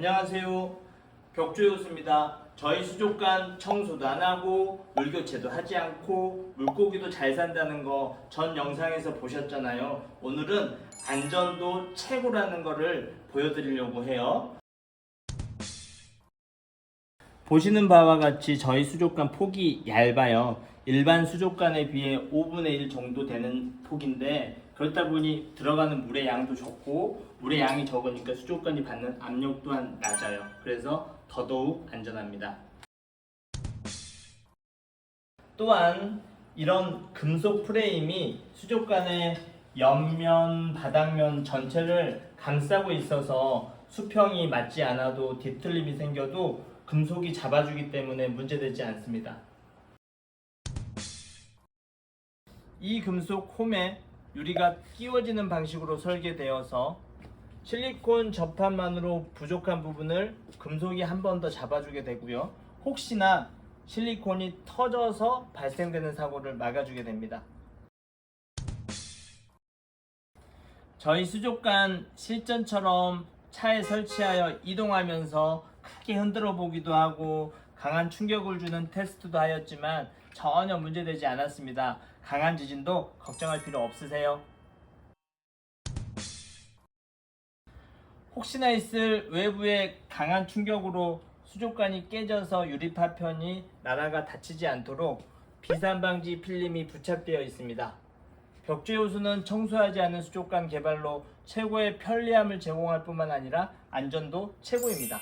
안녕하세요. 벽조효수입니다. 저희 수족관 청소도 안 하고 물 교체도 하지 않고 물고기도 잘 산다는 거 전 영상에서 보셨잖아요. 오늘은 안전도 최고라는 거를 보여드리려고 해요. 보시는 바와 같이 저희 수족관 폭이 얇아요. 일반 수족관에 비해 5분의 1 정도 되는 폭인데 그렇다 보니 들어가는 물의 양도 적고 물의 양이 적으니까 수족관이 받는 압력 또한 낮아요. 그래서 더더욱 안전합니다. 또한 이런 금속 프레임이 수족관의 옆면, 바닥면 전체를 감싸고 있어서 수평이 맞지 않아도 뒤틀림이 생겨도 금속이 잡아주기 때문에 문제되지 않습니다. 이 금속 홈에 유리가 끼워지는 방식으로 설계되어서 실리콘 접합만으로 부족한 부분을 금속이 한 번 더 잡아주게 되고요. 혹시나 실리콘이 터져서 발생되는 사고를 막아주게 됩니다. 저희 수족관 실전처럼 차에 설치하여 이동하면서 크게 흔들어 보기도 하고 강한 충격을 주는 테스트도 하였지만 전혀 문제되지 않았습니다. 강한 지진도 걱정할 필요 없으세요. 혹시나 있을 외부의 강한 충격으로 수족관이 깨져서 유리 파편이 나라가 다치지 않도록 비산 방지 필름이 부착되어 있습니다. 벽제 호수는 청소하지 않은 수족관 개발로 최고의 편리함을 제공할 뿐만 아니라 안전도 최고입니다.